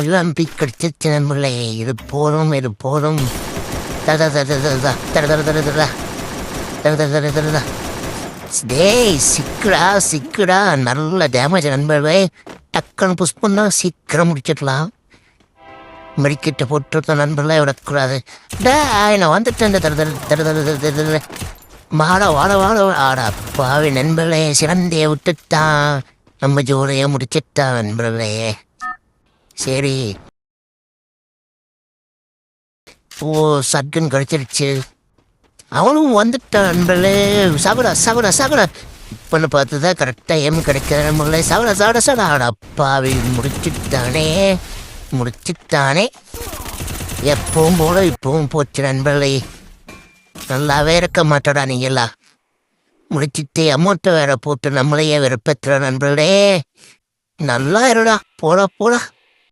எல்லாம் கடிச்ச நண்பர்களே இது போதும் இது போதும் தட தட தட தட தட தட தட தட தட தட தட தட டேய் சிக்குடா சிக்குடா நல்ல டேமேஜ் நண்பர்களே டக்குன்னு புஷ் பண்ணால் சீக்கிரம் முடிச்சிடலாம் மெடிக்கிட்ட போட்டு நண்பர்களே விடக்கூடாது டே நான் வந்துட்டேன் தட தட வாட வாட ஆடா பாவி நண்பர்களே சிறந்தே விட்டுட்டான் நம்ம ஜோலையை முடிச்சிட்டான் நண்பர்களே சரி. ஓ சட்டுன்னு கிடச்சிருச்சு. அவனும் வந்துட்டான் நண்பர்களே சாப்பிடா சாப்பிடா சாப்பிடா இப்போன்னு பார்த்து தான் கரெக்டாக ஏம் கிடைக்கிற நண்பர்களே சாப்பிடா சாப்பிட சாப்பிடா அப்பாவை முடிச்சுட்டானே. முடிச்சிட்டானே. முடிச்சிட்டானே எப்பவும் போல இப்பவும் போச்சு நண்பர்களே நல்லாவே இருக்க மாட்டடா நீங்களா முடிச்சுட்டு அமௌண்ட்டை வேற போட்டு நம்மளையே வெறுப்பேற்றுற நண்பர்களே நல்லா இருடா. போடா போடா.